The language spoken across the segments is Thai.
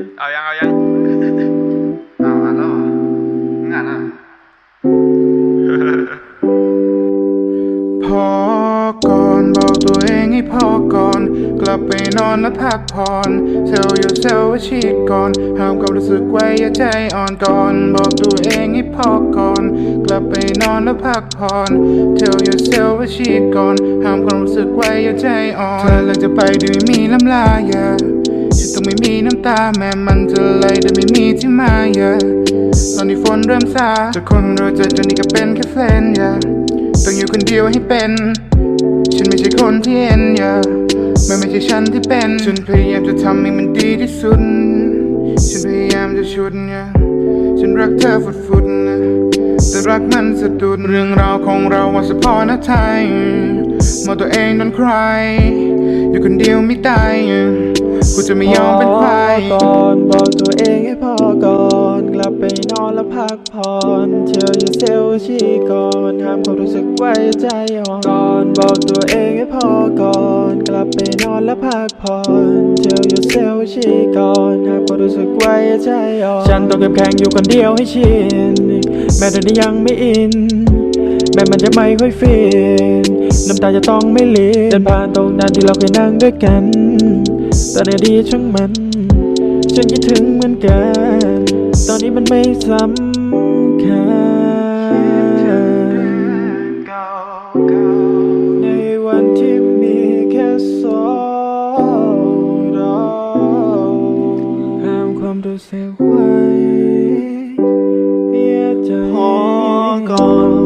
ดเอายังเอายังรออกนตัวเองให้พอก่กลับไปนอนและพักผ่อนเซลล์อยู่เซลล์ว่าชีดก่อนห้ามความรู้สึกไว้อย่าใจอ่อนก่อน บอกตัวเองให้พอก่อน กลับไปนอนและพักผ่อนเซลล์อยู่เซลล์ว่าชีดก่อนห้ามความรู้สึกไว้อย่าใจอ่อนเธอเลิกจะไปโดยมีลำลาย ฉันต้องไม่มีน้ำตาแม้มันจะไหลแต่ไม่มีที่มา yeah ตอนที่ฝนเริ่มซาจากคนเราเจอจนนี่ก็เป็นแค่เฟนด์ yeah ต้องอยู่คนเดียวให้เป็น ฉันไม่ใช่คนที่เอ็นอย่ามันไม่ใช่ฉันที่เป็น ฉันพยายามจะทำให้มันดีที่สุด ฉันพยายามจะชุดเนี่ยฉันรักเธอฟุดๆนะแต่รักมันสะดุดเรื่องราวของเราว่าสะพอนะไทยมองตัวเองโดนใครอยู่คนเดียวไม่ได้ กูจะไม่ยอมเป็นใครก่อนบอกตัวเองให้พอก่อนกลับไปนอนแล้วพักผ่อนเชื่อ yourself ชีก่อนห้ามความรู้สึกไว้ใจอ่อนก่อนบอกตัวเองให้พอก่อนกลับไปนอนแล้วพักผ่อนเชื่อ yourself ชีก่อนห้ามความรู้สึกไว้ใจอ่อนฉันต้องเข้มแข็งอยู่คนเดียวให้ชินแม้ตอนนี้ยังไม่อินแม้มันจะไม่ค่อยฟินน้ำตาจะต้องไม่ลินเดินผ่านตรงนั้นที่เราเคยนั่งด้วยกัน ตอนนี้ดีช่างมันฉันคิดถึงเหมือนกัน ตอนนี้มันไม่สำคัญในวันที่มีแค่สองเราห้ามความรู้สึกไว้อย่าใจพอก่อน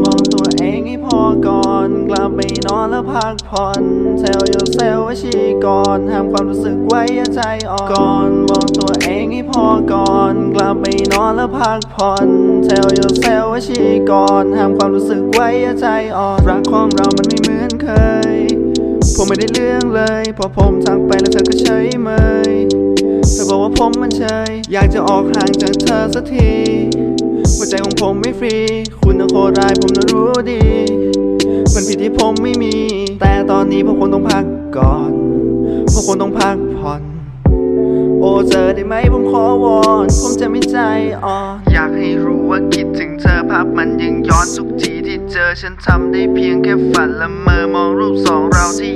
อนแล้วพักผ่อน Tell yourself ว่าชีก่อนห้ามความรู้สึกไว้อย่าใจอ่อนก่อนบอกตัวเองให้พอก่อน กลับไปนอนแล้วพักผ่อน Tell yourself ว่าชีก่อนห้ามความรู้สึกไว้อย่าใจอ่อนรักของเรามันไม่เหมือนเคย ผมไม่ได้เรื่องเลยพอผมทักไปแล้วเธอก็เฉยเมยเธอบอกว่าผมมันเฉยอยากจะออกห่างจากเธอสักทีหัวใจของผมไม่ฟรี คุณน่ะโคตรร้ายผมน่ะรู้ดี เป็นผิดที่ผมไม่มี แต่ตอนนี้พวกคงต้องพักก่อน พวกคงต้องพักผ่อน โอ้เจอได้ไหมผมขอวอน ผมจะไม่ใจอ่อน อยากให้รู้ว่าคิดถึงเธอภาพมันยังย้อนทุกทีที่เจอฉันทำได้เพียงแค่ฝันละเมอมองรูปสองเราที่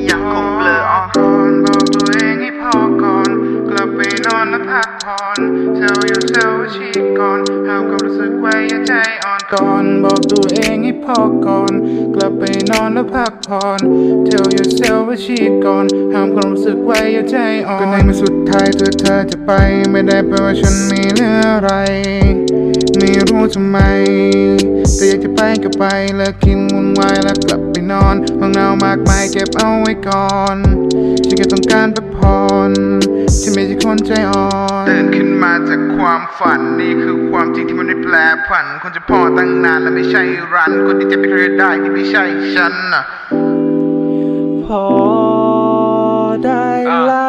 และพักผ่อน Tell yourself ว่าชีก่อนห้ามความรู้สึกไว้อย่าใจอ่อนก่อน บอกตัวเองให้พอก่อน กลับไปนอนและพักผ่อน Tell yourself ว่าชีก่อนห้ามความรู้สึกไว้อย่าใจอ่อนก็ในมื่อสุดท้ายเธอเธอจะไป ไม่ได้แปลว่าฉันมีเหลืองอะไร ไม่รู้ทำไม แต่อยากจะไปก็ไปเลิกกินวุ่นวายแล้วกลับไปนอนห้องเงามากมายเก็บเอาไว้ก่อนฉันแค่ต้องการพักผ่อน ฝันนี่คือความจริงที่มันไม่แปรผัน คนจะพอตั้งนานและไม่ใช่รัน คนที่จะไปเคยได้ที่ไม่ใช่ฉันนะพอได้แล้ว